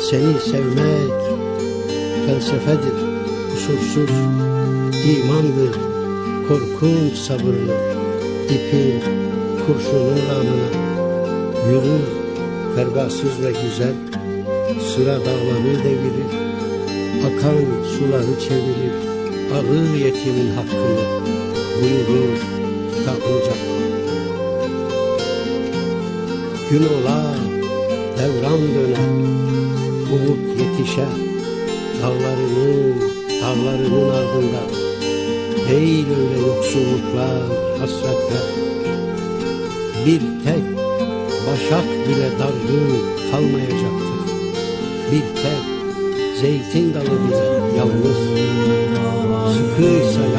Seni sevmek felsefedir, kusursuz imandır, korkunç sabırlı, ipin kurşunun namına, yürür pervasız ve güzel, sıra dağları devirir, akan suları çevirir, ağır yetimin hakkını buyurur kitabınca. Gün ola, devran döner, umut yetişer, dağlarının, dağlarının ardında. Değil öyle yoksulluklar, hasretler. Bir tek başak bile dargın kalmayacaktır. Bir tek zeytin dalı bile yalnız. Sıkıysa